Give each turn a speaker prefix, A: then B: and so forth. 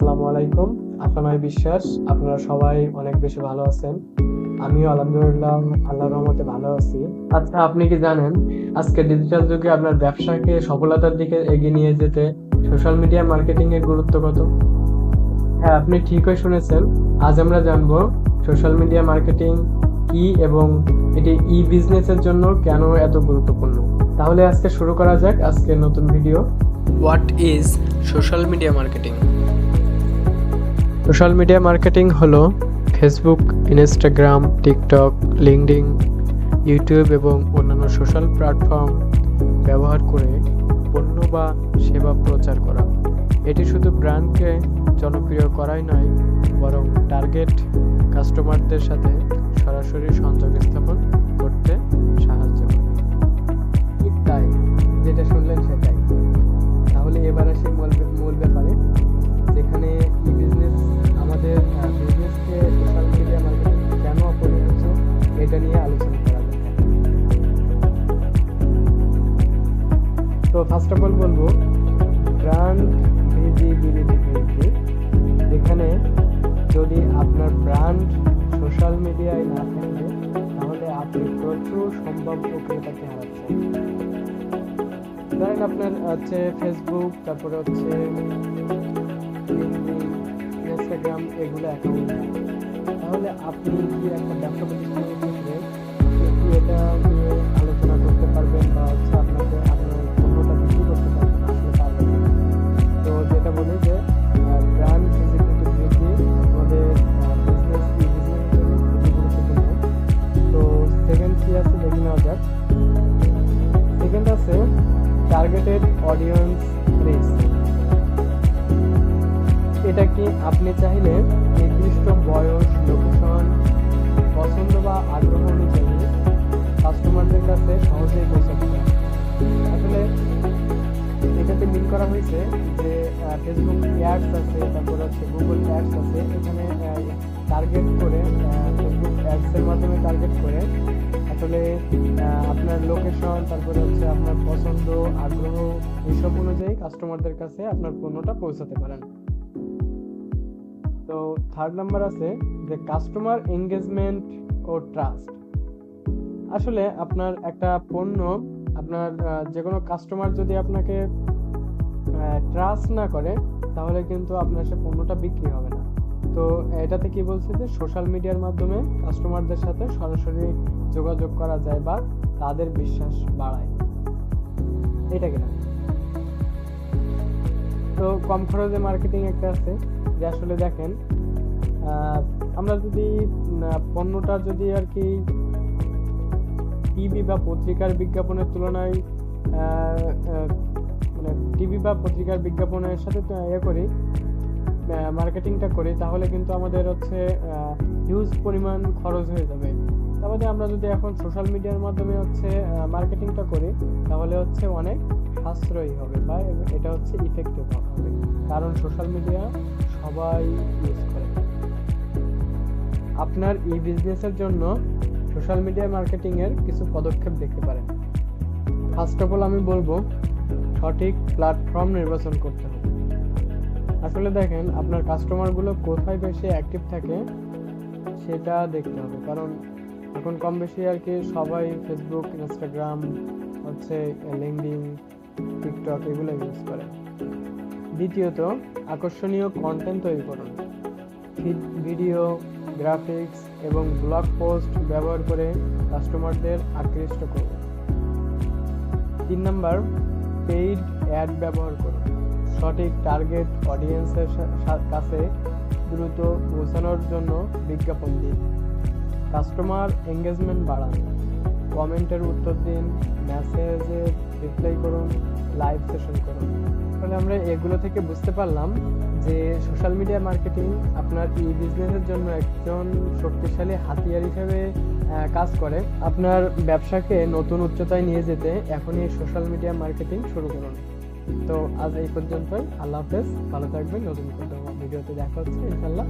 A: আসসালামু আলাইকুম। আপনার বিশ্বাস, আপনারা সবাই অনেক বেশি ভালো আছেন। আমিও আলহামদুলিল্লাহ আল্লাহর রহমতে ভালো আছি। আচ্ছা আপনি কি জানেন, আজকে ডিজিটাল যুগে আপনার ব্যবসাকে সফলতার দিকে এগিয়ে নিয়ে যেতে সোশ্যাল মিডিয়া মার্কেটিং এর গুরুত্ব কত? হ্যাঁ আপনি ঠিকই শুনেছেন। আজ আমরা জানব সোশ্যাল মিডিয়া মার্কেটিং কি এবং এটি ই বিজনেসের জন্য কেন এত গুরুত্বপূর্ণ? তাহলে আজকে শুরু করা যাক আজকের নতুন video what is social media marketing social media marketing হলো Facebook Instagram TikTok LinkedIn YouTube এবং অন্যান্য সোশ্যাল প্ল্যাটফর্ম ব্যবহার করে পণ্য বা সেবা প্রচার করা। এটি শুধু ব্র্যান্ডকে জনপ্রিয় করাই নয়, বরং টার্গেট কাস্টমারদের সাথে সরাসরি তো ফার্স্ট অফ অল বলব ব্র্যান্ড ভিজিবিলিটি যেখানে যদি আপনার ব্র্যান্ড সোশ্যাল মিডিয়ায় না থাকে, তাহলে আপনি প্রচুর সম্ভাব্য ক্রেতাকে হারাচ্ছেন। ধরেন আপনার হচ্ছে ফেসবুক তারপরে হচ্ছে ইনস্টাগ্রাম এগুলো অ্যাকাউন্ট তাহলে আপনি কি একটা ব্যবসা প্রতিষ্ঠানের টার্গেটেড অডিয়েন্স রিচ এটা কি আপনি চাইলে নির্দিষ্ট বয়স লোকেশন পছন্দ বা আগ্রহ অনুযায়ী কাস্টমারদের কাছে সহজেই পৌঁছাতে আসলে এটাতে মিল করা হয়েছে যে ফেসবুক অ্যাডস আছে, তারপর হচ্ছে গুগল অ্যাডস আছে। এখানে টার্গেট করে ফেসবুক অ্যাডসের মাধ্যমে টার্গেট করে আসলে আপনার লোকেশন তারপরে হচ্ছে আপনার পছন্দ, আগ্রহ, এইসব অনুযায়ী কাস্টমারদের কাছে আপনার পণ্যটা পৌঁছাতে পারেন। তো থার্ড নাম্বার আছে যে কাস্টমার এঙ্গেজমেন্ট ও ট্রাস্ট আসলে আপনার একটা পণ্য, আপনার যে কোনো কাস্টমার যদি আপনাকে ট্রাস্ট না করে, তাহলে কিন্তু আপনার সে পণ্যটা বিক্রি হবে না। তো এটাতে কি বলছে যে সোশ্যাল মিডিয়ার মাধ্যমে কাস্টমারদের সাথে সরাসরি যোগাযোগ করা যায় বা তাদের বিশ্বাস বাড়ায়। এটা কিনা তো কম খরচে মার্কেটিং একটা আছে যে আসলে দেখেন আমরা যদি পণ্যটা যদি আর কি টিভি বা পত্রিকার বিজ্ঞাপনের তুলনায় মানে টিভি বা পত্রিকার বিজ্ঞাপনের সাথে ইয়ে করি মার্কেটিংটা করি, তাহলে কিন্তু আমাদের হচ্ছে হিউজ পরিমাণ খরচ হয়ে যাবে। তাহলে আমরা যদি এখন সোশ্যাল মিডিয়ার মাধ্যমে হচ্ছে মার্কেটিংটা করি, তাহলে হচ্ছে অনেক সাশ্রয়ী হবে বা এটা হচ্ছে ইফেক্টিভ হবে। কারণ সোশ্যাল মিডিয়া সবাই ইউজ করে। আপনার ই বিজনেসের জন্য সোশ্যাল মিডিয়া মার্কেটিং এর কিছু পদক্ষেপ দেখতে পারেন। ফার্স্ট অফ অল আমি বলব, সঠিক প্ল্যাটফর্ম নির্বাচন করতে হবে। আসলে দেখেন, আপনার কাস্টমারগুলো কোথায় বেশি অ্যাক্টিভ থাকে, সেটা দেখতে হবে। কারণ এখন কম বেশি আর কি সবাই ফেসবুক ইনস্টাগ্রাম হচ্ছে লিঙ্কডিন টিকটক এগুলো ইউজ করে। দ্বিতীয়ত, আকর্ষণীয় কন্টেন্ট তৈরি করুন। ভিডিও গ্রাফিক্স এবং ব্লগ পোস্ট ব্যবহার করে কাস্টমারদের আকৃষ্ট করুন। তিন নাম্বার পেইড অ্যাড ব্যবহার করুন। সঠিক টার্গেট অডিয়েন্সের কাছে দ্রুত পৌঁছানোর জন্য বিজ্ঞাপন দিন। কাস্টমার এঙ্গেজমেন্ট বাড়ান। কমেন্টের উত্তর দিন মেসেজে রিপ্লাই করুন লাইভ সেশন করুন। তাহলে আমরা এগুলো থেকে বুঝতে পারলাম যে সোশ্যাল মিডিয়া মার্কেটিং আপনার ই বিজনেসের জন্য একজন শক্তিশালী হাতিয়ার হিসেবে কাজ করে। আপনার ব্যবসাকে নতুন উচ্চতায় নিয়ে যেতে এখনই সোশ্যাল মিডিয়া মার্কেটিং শুরু করুন। তো আজ এই পর্যন্তই। আল্লাহ হাফেজ ভালো থাকবেন। নতুন ভিডিওতে দেখা হচ্ছে ইনশাল্লাহ